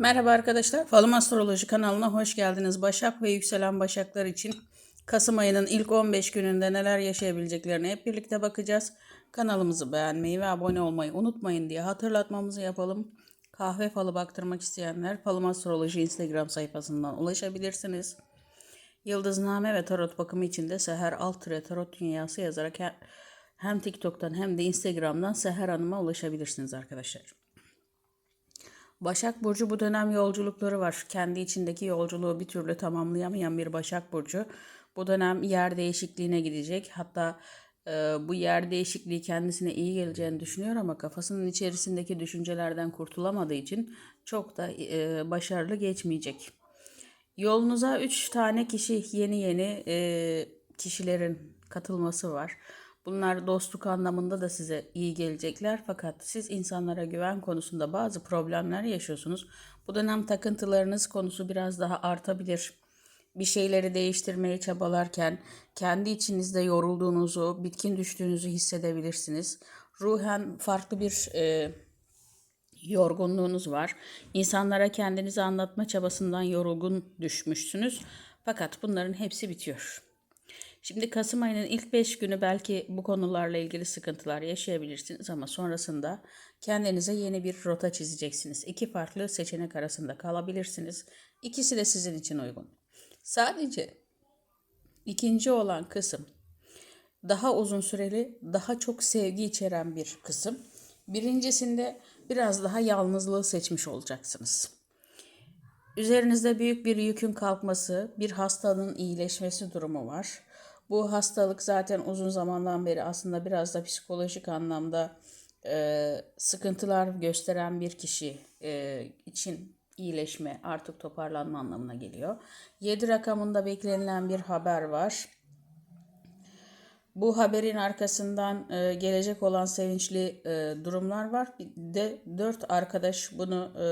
Merhaba arkadaşlar. Falım Astroloji kanalına hoş geldiniz. Başak ve yükselen Başaklar için Kasım ayının ilk 15 gününde neler yaşayabileceklerine hep birlikte bakacağız. Kanalımızı beğenmeyi ve abone olmayı unutmayın diye hatırlatmamızı yapalım. Kahve falı baktırmak isteyenler Falım Astroloji Instagram sayfasından ulaşabilirsiniz. Yıldızname ve tarot bakımı için de Seher Altıre Tarot Dünyası yazarak he- hem TikTok'tan hem de Instagram'dan Seher Hanım'a ulaşabilirsiniz arkadaşlar. Başak Burcu bu dönem yolculukları var. Kendi içindeki yolculuğu bir türlü tamamlayamayan bir Başak Burcu. Bu dönem yer değişikliğine gidecek. Hatta e, bu yer değişikliği kendisine iyi geleceğini düşünüyor ama kafasının içerisindeki düşüncelerden kurtulamadığı için çok da e, başarılı geçmeyecek. Yolunuza 3 tane kişi yeni yeni e, kişilerin katılması var. Bunlar dostluk anlamında da size iyi gelecekler fakat siz insanlara güven konusunda bazı problemler yaşıyorsunuz. Bu dönem takıntılarınız konusu biraz daha artabilir. Bir şeyleri değiştirmeye çabalarken kendi içinizde yorulduğunuzu, bitkin düştüğünüzü hissedebilirsiniz. Ruhen farklı bir e, yorgunluğunuz var. İnsanlara kendinizi anlatma çabasından yorgun düşmüşsünüz. Fakat bunların hepsi bitiyor. Şimdi Kasım ayının ilk 5 günü belki bu konularla ilgili sıkıntılar yaşayabilirsiniz ama sonrasında kendinize yeni bir rota çizeceksiniz. İki farklı seçenek arasında kalabilirsiniz. İkisi de sizin için uygun. Sadece ikinci olan kısım daha uzun süreli, daha çok sevgi içeren bir kısım. Birincisinde biraz daha yalnızlığı seçmiş olacaksınız. Üzerinizde büyük bir yükün kalkması, bir hastanın iyileşmesi durumu var. Bu hastalık zaten uzun zamandan beri aslında biraz da psikolojik anlamda e, sıkıntılar gösteren bir kişi e, için iyileşme, artık toparlanma anlamına geliyor. 7 rakamında beklenilen bir haber var. Bu haberin arkasından e, gelecek olan sevinçli e, durumlar var. Bir de dört arkadaş bunu e,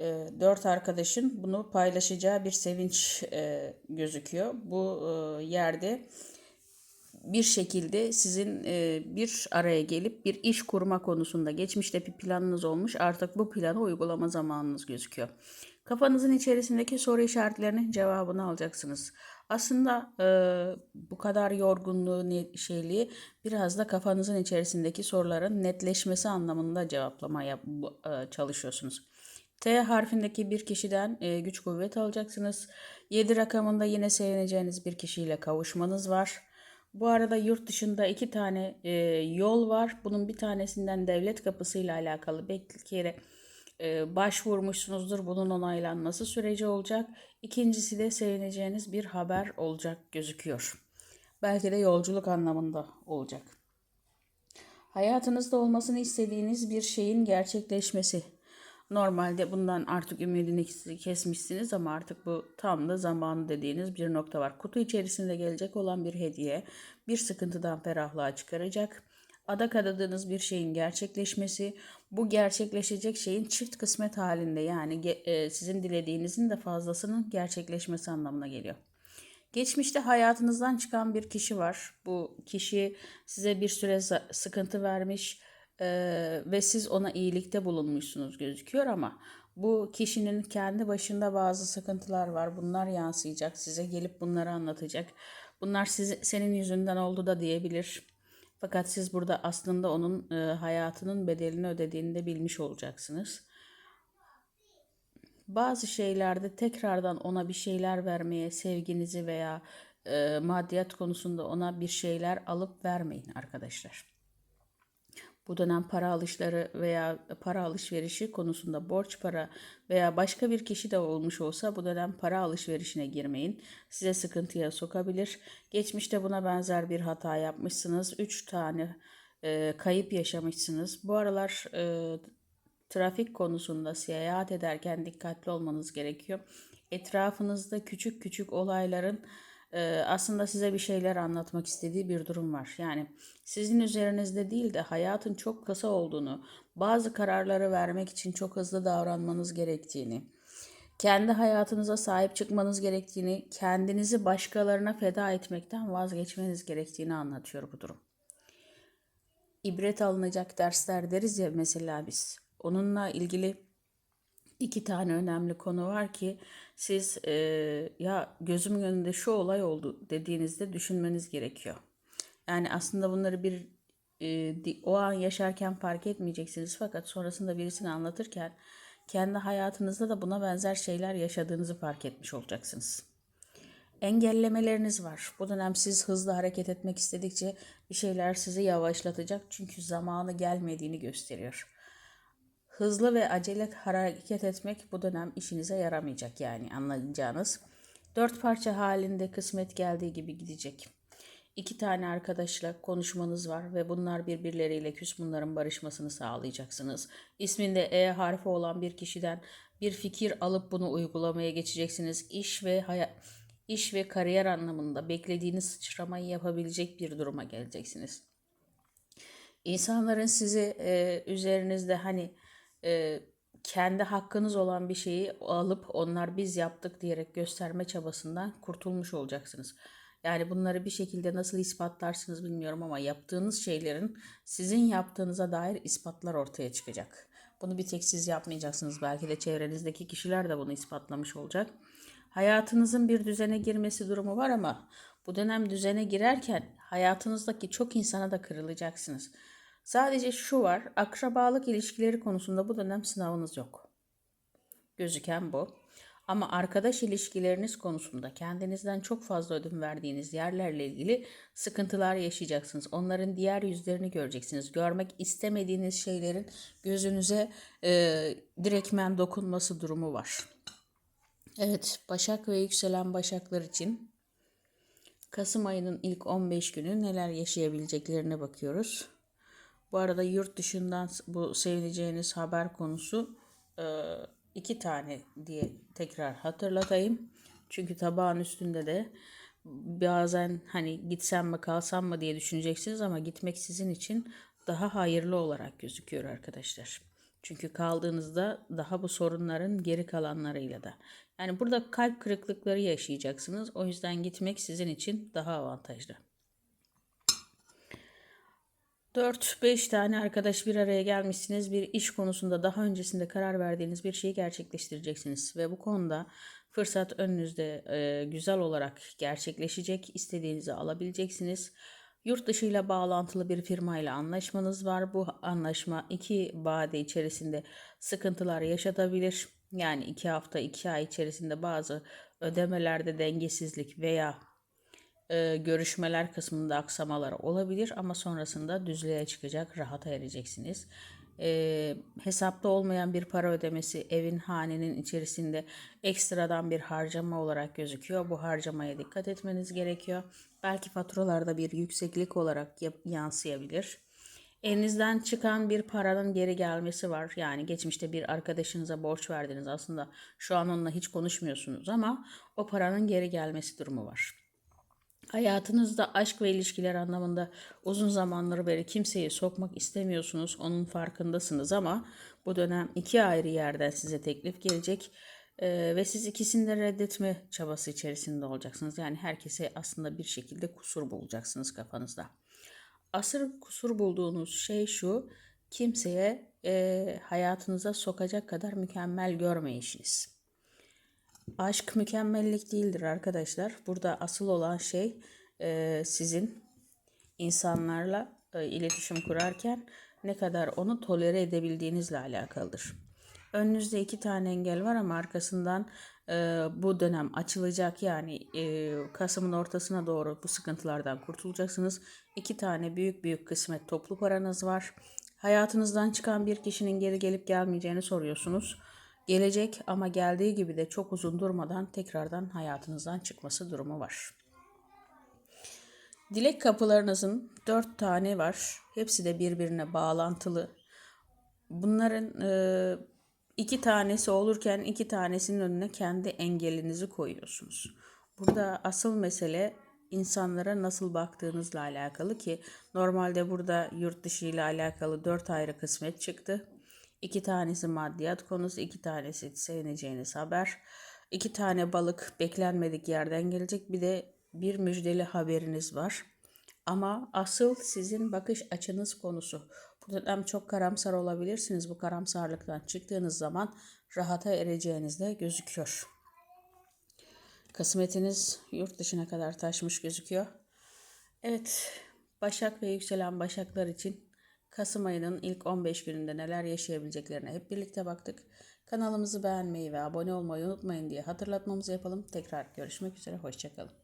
e, dört arkadaşın bunu paylaşacağı bir sevinç e, gözüküyor. Bu e, yerde bir şekilde sizin bir araya gelip bir iş kurma konusunda geçmişte bir planınız olmuş artık bu planı uygulama zamanınız gözüküyor. Kafanızın içerisindeki soru işaretlerinin cevabını alacaksınız. Aslında e, bu kadar yorgunluğu, şeyliği biraz da kafanızın içerisindeki soruların netleşmesi anlamında cevaplamaya e, çalışıyorsunuz. T harfindeki bir kişiden e, güç kuvvet alacaksınız. 7 rakamında yine sevineceğiniz bir kişiyle kavuşmanız var. Bu arada yurt dışında iki tane e, yol var. Bunun bir tanesinden devlet kapısıyla alakalı belki e, başvurmuşsunuzdur. Bunun onaylanması süreci olacak. İkincisi de sevineceğiniz bir haber olacak gözüküyor. Belki de yolculuk anlamında olacak. Hayatınızda olmasını istediğiniz bir şeyin gerçekleşmesi. Normalde bundan artık ümidini kesmişsiniz ama artık bu tam da zamanı dediğiniz bir nokta var. Kutu içerisinde gelecek olan bir hediye bir sıkıntıdan ferahlığa çıkaracak. Adak adadığınız bir şeyin gerçekleşmesi, bu gerçekleşecek şeyin çift kısmet halinde yani e, sizin dilediğinizin de fazlasının gerçekleşmesi anlamına geliyor. Geçmişte hayatınızdan çıkan bir kişi var. Bu kişi size bir süre sıkıntı vermiş eee, ve siz ona iyilikte bulunmuşsunuz gözüküyor ama bu kişinin kendi başında bazı sıkıntılar var. Bunlar yansıyacak. Size gelip bunları anlatacak. Bunlar sizi, senin yüzünden oldu da diyebilir. Fakat siz burada aslında onun eee, hayatının bedelini ödediğini de bilmiş olacaksınız bazı şeylerde tekrardan ona bir şeyler vermeye, sevginizi veya e, maddiyat konusunda ona bir şeyler alıp vermeyin arkadaşlar. Bu dönem para alışları veya para alışverişi konusunda borç para veya başka bir kişi de olmuş olsa bu dönem para alışverişine girmeyin. Size sıkıntıya sokabilir. Geçmişte buna benzer bir hata yapmışsınız. 3 tane e, kayıp yaşamışsınız. Bu aralar e, trafik konusunda seyahat ederken dikkatli olmanız gerekiyor. Etrafınızda küçük küçük olayların aslında size bir şeyler anlatmak istediği bir durum var. Yani sizin üzerinizde değil de hayatın çok kısa olduğunu, bazı kararları vermek için çok hızlı davranmanız gerektiğini, kendi hayatınıza sahip çıkmanız gerektiğini, kendinizi başkalarına feda etmekten vazgeçmeniz gerektiğini anlatıyor bu durum. İbret alınacak dersler deriz ya mesela biz. onunla ilgili iki tane önemli konu var ki siz e, ya gözümün önünde şu olay oldu dediğinizde düşünmeniz gerekiyor. Yani aslında bunları bir e, o an yaşarken fark etmeyeceksiniz fakat sonrasında birisine anlatırken kendi hayatınızda da buna benzer şeyler yaşadığınızı fark etmiş olacaksınız. Engellemeleriniz var. Bu dönem siz hızlı hareket etmek istedikçe bir şeyler sizi yavaşlatacak çünkü zamanı gelmediğini gösteriyor. Hızlı ve acele hareket etmek bu dönem işinize yaramayacak yani anlayacağınız. Dört parça halinde kısmet geldiği gibi gidecek. İki tane arkadaşla konuşmanız var ve bunlar birbirleriyle küs bunların barışmasını sağlayacaksınız. İsminde E harfi olan bir kişiden bir fikir alıp bunu uygulamaya geçeceksiniz. İş ve hayat iş ve kariyer anlamında beklediğiniz sıçramayı yapabilecek bir duruma geleceksiniz. İnsanların sizi e, üzerinizde hani e, kendi hakkınız olan bir şeyi alıp onlar biz yaptık diyerek gösterme çabasından kurtulmuş olacaksınız. Yani bunları bir şekilde nasıl ispatlarsınız bilmiyorum ama yaptığınız şeylerin sizin yaptığınıza dair ispatlar ortaya çıkacak. Bunu bir tek siz yapmayacaksınız. Belki de çevrenizdeki kişiler de bunu ispatlamış olacak. Hayatınızın bir düzene girmesi durumu var ama bu dönem düzene girerken hayatınızdaki çok insana da kırılacaksınız. Sadece şu var, akrabalık ilişkileri konusunda bu dönem sınavınız yok. Gözüken bu. Ama arkadaş ilişkileriniz konusunda kendinizden çok fazla ödün verdiğiniz yerlerle ilgili sıkıntılar yaşayacaksınız. Onların diğer yüzlerini göreceksiniz. Görmek istemediğiniz şeylerin gözünüze e, direktmen dokunması durumu var. Evet, Başak ve yükselen Başaklar için Kasım ayının ilk 15 günü neler yaşayabileceklerine bakıyoruz. Bu arada yurt dışından bu sevineceğiniz haber konusu e, iki tane diye tekrar hatırlatayım. Çünkü tabağın üstünde de bazen hani gitsem mi kalsam mı diye düşüneceksiniz ama gitmek sizin için daha hayırlı olarak gözüküyor arkadaşlar. Çünkü kaldığınızda daha bu sorunların geri kalanlarıyla da. Yani burada kalp kırıklıkları yaşayacaksınız. O yüzden gitmek sizin için daha avantajlı. 4-5 tane arkadaş bir araya gelmişsiniz. Bir iş konusunda daha öncesinde karar verdiğiniz bir şeyi gerçekleştireceksiniz. Ve bu konuda fırsat önünüzde e, güzel olarak gerçekleşecek. İstediğinizi alabileceksiniz. Yurt dışıyla bağlantılı bir firmayla anlaşmanız var. Bu anlaşma iki vade içerisinde sıkıntılar yaşatabilir. Yani iki hafta, iki ay içerisinde bazı ödemelerde dengesizlik veya e, görüşmeler kısmında aksamalar olabilir ama sonrasında düzlüğe çıkacak, rahata ereceksiniz. E, hesapta olmayan bir para ödemesi evin hanenin içerisinde ekstradan bir harcama olarak gözüküyor. Bu harcamaya dikkat etmeniz gerekiyor. Belki faturalarda bir yükseklik olarak yansıyabilir. Elinizden çıkan bir paranın geri gelmesi var. Yani geçmişte bir arkadaşınıza borç verdiniz. Aslında şu an onunla hiç konuşmuyorsunuz ama o paranın geri gelmesi durumu var. Hayatınızda aşk ve ilişkiler anlamında uzun zamanları beri kimseyi sokmak istemiyorsunuz. Onun farkındasınız ama bu dönem iki ayrı yerden size teklif gelecek. Ee, ve siz ikisini de reddetme çabası içerisinde olacaksınız. Yani herkese aslında bir şekilde kusur bulacaksınız kafanızda. Asır kusur bulduğunuz şey şu, kimseye e, hayatınıza sokacak kadar mükemmel görmeyişiniz. Aşk mükemmellik değildir arkadaşlar. Burada asıl olan şey e, sizin insanlarla e, iletişim kurarken ne kadar onu tolere edebildiğinizle alakalıdır. Önünüzde iki tane engel var ama arkasından e, bu dönem açılacak yani e, Kasım'ın ortasına doğru bu sıkıntılardan kurtulacaksınız. İki tane büyük büyük kısmet toplu paranız var. Hayatınızdan çıkan bir kişinin geri gelip gelmeyeceğini soruyorsunuz. Gelecek ama geldiği gibi de çok uzun durmadan tekrardan hayatınızdan çıkması durumu var. Dilek kapılarınızın dört tane var. Hepsi de birbirine bağlantılı. Bunların e, iki tanesi olurken iki tanesinin önüne kendi engelinizi koyuyorsunuz. Burada asıl mesele insanlara nasıl baktığınızla alakalı ki normalde burada yurt dışı ile alakalı dört ayrı kısmet çıktı. İki tanesi maddiyat konusu, iki tanesi sevineceğiniz haber. İki tane balık beklenmedik yerden gelecek. Bir de bir müjdeli haberiniz var. Ama asıl sizin bakış açınız konusu. Bu dönem çok karamsar olabilirsiniz. Bu karamsarlıktan çıktığınız zaman rahata ereceğiniz de gözüküyor. Kısmetiniz yurt dışına kadar taşmış gözüküyor. Evet, Başak ve yükselen Başaklar için Kasım ayının ilk 15 gününde neler yaşayabileceklerine hep birlikte baktık. Kanalımızı beğenmeyi ve abone olmayı unutmayın diye hatırlatmamızı yapalım. Tekrar görüşmek üzere, hoşçakalın.